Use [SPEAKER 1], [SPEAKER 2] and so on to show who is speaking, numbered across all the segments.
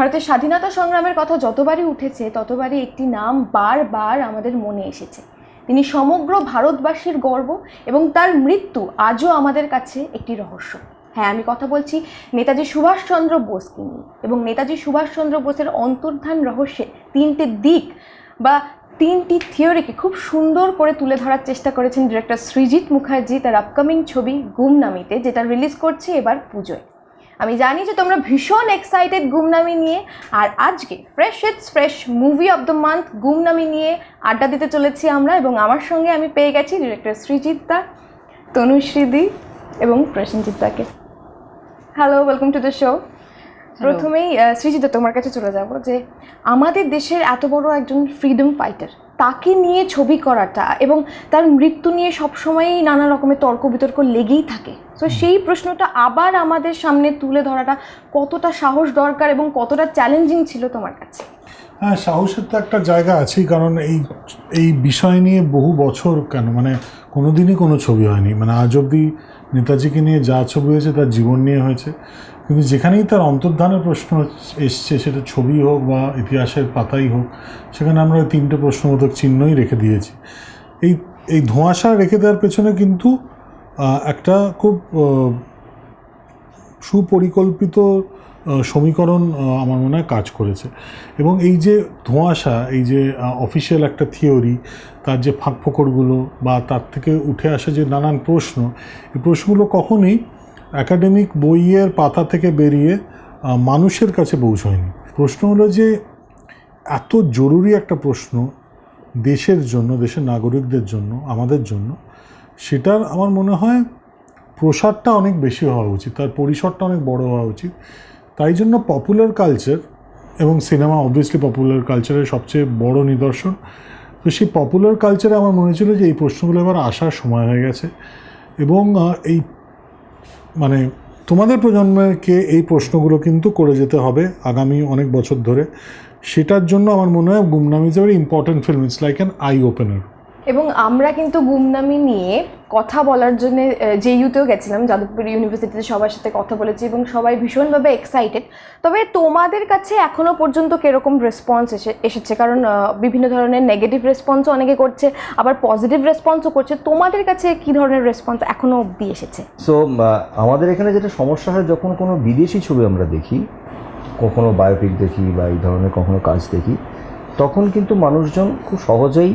[SPEAKER 1] ভারতের স্বাধীনতা সংগ্রামের কথা যতবারই উঠেছে, ততবারই একটি নাম বারবার আমাদের মনে এসেছে। তিনি সমগ্র ভারতবাসীর গর্ব এবং তার মৃত্যু আজও আমাদের কাছে একটি রহস্য। হ্যাঁ আমি কথা বলছি নেতাজি সুভাষচন্দ্র বোসকে নিয়ে এবং নেতাজি সুভাষচন্দ্র বোসের অন্তর্ধান রহস্যের তিনটে দিক বা তিনটি থিওরিকে খুব সুন্দর করে তুলে ধরার চেষ্টা করেছেন ডিরেক্টর সৃজিৎ মুখার্জি তার আপকামিং ছবি গুমনামিতে, যেটা রিলিজ করছে এবার পুজোয়। আমি জানি যে তোমরা ভীষণ এক্সাইটেড গুমনামি নিয়ে আর আজকে fresh it's fresh movie of the month Gumnaami নিয়ে আড্ডা দিতে চলেছি আমরা এবং আমার সঙ্গে আমি পেয়ে গেছি ডিরেক্টর সৃজিৎ দা তনুশ্রীদি এবং প্রসেনজিৎ দাকে hello welcome to the show প্রথমেই সৃজিত তোমার কাছে চলে যাব যে আমাদের দেশের এত বড় একজন ফ্রিডম ফাইটার তাকে নিয়ে ছবি করাটা এবং তার মৃত্যু নিয়ে সবসময়ই নানা রকমের তর্ক বিতর্ক লেগেই থাকে। তো সেই প্রশ্নটা আবার আমাদের সামনে তুলে ধরাটা কতটা সাহস দরকার এবং কতটা চ্যালেঞ্জিং ছিল তোমার কাছে?
[SPEAKER 2] হ্যাঁ সাহসের তো একটা জায়গা আছেই, কারণ এই এই বিষয় নিয়ে বহু বছর কেন মানে কোনো দিনই কোনো ছবি হয়নি। মানে আজ অবধি নেতাজিকে নিয়ে যা ছবি হয়েছে, তার জীবন নিয়ে হয়েছে। কিন্তু যেখানেই তার অন্তর্ধানের প্রশ্ন এসছে, সেটা ছবি হোক বা ইতিহাসের পাতাই হোক, সেখানে আমরা ওই তিনটে প্রশ্নবোধক চিহ্নই রেখে দিয়েছি। এই এই ধোঁয়াশা রেখে দেওয়ার পেছনে কিন্তু একটা খুব সুপরিকল্পিত সমীকরণ আমার মনে হয় কাজ করেছে। এবং এই যে ধোঁয়াশা, এই যে অফিসিয়াল একটা থিওরি তার যে ফাঁক ফোকরগুলো বা তার থেকে উঠে আসা যে নানান প্রশ্ন, এই প্রশ্নগুলো কখনোই একাডেমিক বইয়ের পাতা থেকে বেরিয়ে মানুষের কাছে পৌঁছয়নি। প্রশ্ন হলো যে, এত জরুরি একটা প্রশ্ন দেশের জন্য, দেশের নাগরিকদের জন্য, আমাদের জন্য, সেটার আমার মনে হয় প্রসারটা অনেক বেশি হওয়া উচিত, তার পরিসরটা অনেক বড় হওয়া উচিত। তাই জন্য পপুলার কালচার এবং সিনেমা অবভিয়াসলি পপুলার কালচারের সবচেয়ে বড় নিদর্শন। তো সেই পপুলার কালচারে আমার মনে ছিল যে এই প্রশ্নগুলো এবার আসার সময় হয়ে গেছে এবং এই মানে তোমাদের প্রজন্মকে এই প্রশ্নগুলো কিন্তু করে যেতে হবে আগামী অনেক বছর ধরে। সেটার জন্য আমার মনে হয় Gumnaam is very important film it's like an eye opener
[SPEAKER 1] এবং আমরা কিন্তু গুমনামি নিয়ে কথা বলার জন্য যে ইউতেও গেছিলাম, যাদবপুর ইউনিভার্সিটিতে সবার সাথে কথা বলেছি এবং সবাই ভীষণভাবে এক্সাইটেড তবে তোমাদের কাছে এখনও পর্যন্ত কীরকম রেসপন্স এসে, এসেছে? কারণ বিভিন্ন ধরনের নেগেটিভ রেসপন্সও অনেকে করছে, আবার পজিটিভ রেসপন্সও করছে। তোমাদের কাছে কি ধরনের রেসপন্স এখনও অবধি এসেছে?
[SPEAKER 3] সো আমাদের এখানে যেটা সমস্যা হয়, যখন কোনো বিদেশি ছবি আমরা দেখি, কখনো বায়োপিক দেখি বা এই ধরনের কখনো কাজ দেখি, তখন কিন্তু মানুষজন খুব সহজেই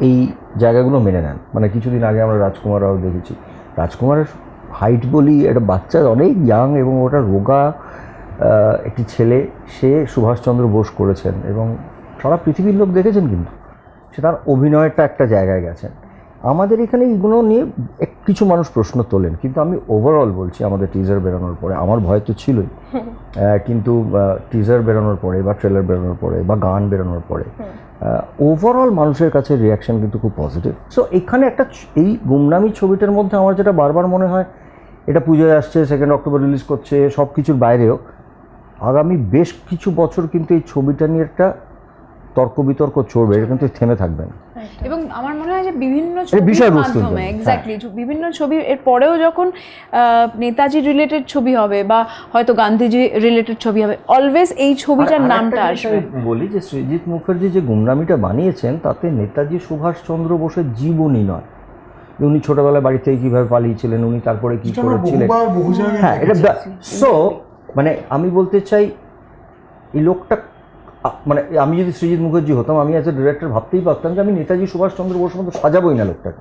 [SPEAKER 3] এই জায়গাগুলো মেনে নেন। মানে কিছুদিন আগে আমরা রাজকুমার রাও দেখেছি। রাজকুমারের হাইট বলি, একটা বাচ্চা অনেক ইয়াং এবং ওটা রোগা একটি ছেলে। সে সুভাষচন্দ্র বোস করেছেন এবং সারা পৃথিবীর লোক দেখেছেন কিন্তু। সে তার অভিনয়টা একটা জায়গায় গেছেন। আমাদের এখানে এইগুলো নিয়ে কিছু মানুষ প্রশ্ন তোলেন, কিন্তু আমি ওভারঅল বলছি আমাদের টিজার বেরোনোর পরে। আমার ভয় তো ছিলই। কিন্তু টিজার বেরোনোর পরে বা ট্রেলার বেরোনোর পরে বা গান বেরোনোর পরে ওভারঅল মানুষের কাছে রিয়াকশন কিন্তু খুব পজিটিভ সো এখানে একটা এই গুমনামি ছবিটার মধ্যে আমার যেটা বারবার মনে হয় এটা পুজোয় আসছে সেকেন্ড অক্টোবর রিলিজ করছে সব কিছুর বাইরেও। আগামী বেশ কিছু বছর কিন্তু এই ছবিটা নিয়ে একটা তর্ক বিতর্ক চলবে এটা কিন্তু থেমে থাকবে না।
[SPEAKER 4] এবং আমার মনে হয় যে বিভিন্ন ছবির মাধ্যমে এক্স্যাক্টলি বিভিন্ন ছবি এর পরেও যখন আহ, নেতাজি রিলেটেড ছবি হবে বা হয়তো গান্ধীজি রিলেটেড ছবি হবে অলওয়েজ এই ছবিটার নামটা আসবে।
[SPEAKER 3] বলি যে সৃজিৎ মুখার্জি যে গুমনামিটা বানিয়েছেন তাতে নেতাজি সুভাষচন্দ্র বোসের জীবনী নয়। উনি ছোটবেলায় বাড়ি থেকে কীভাবে পালিয়েছিলেন উনি তারপরে কী করেছিলেন। হ্যাঁ এটা সো মানে আমি বলতে চাই এই লোকটা মানে আমি যদি সৃজিৎ মুখার্জি হতাম আমি অ্যাজ এ ডিরেক্টর ভাবতেই পারতাম যে আমি নেতাজি সুভাষচন্দ্র বোসের মতো সাজাবোই না লোকটাকে।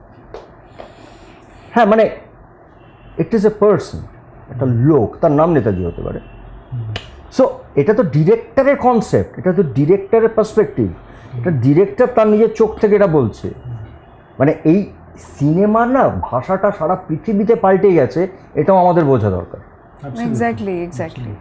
[SPEAKER 3] হ্যাঁ মানে ইট ইজ এ পার্সন একটা লোক তার নাম নেতাজি হতে পারে। সো এটা তো ডিরেক্টরের কনসেপ্ট এটা তো ডিরেক্টরের পার্সপেক্টিভ এটা ডিরেক্টর তার নিজের চোখ থেকে এটা বলছে। মানে এই সিনেমার না ভাষাটা সারা পৃথিবীতে পাল্টে গেছে এটাও আমাদের বোঝা দরকার।
[SPEAKER 4] Exactly exactly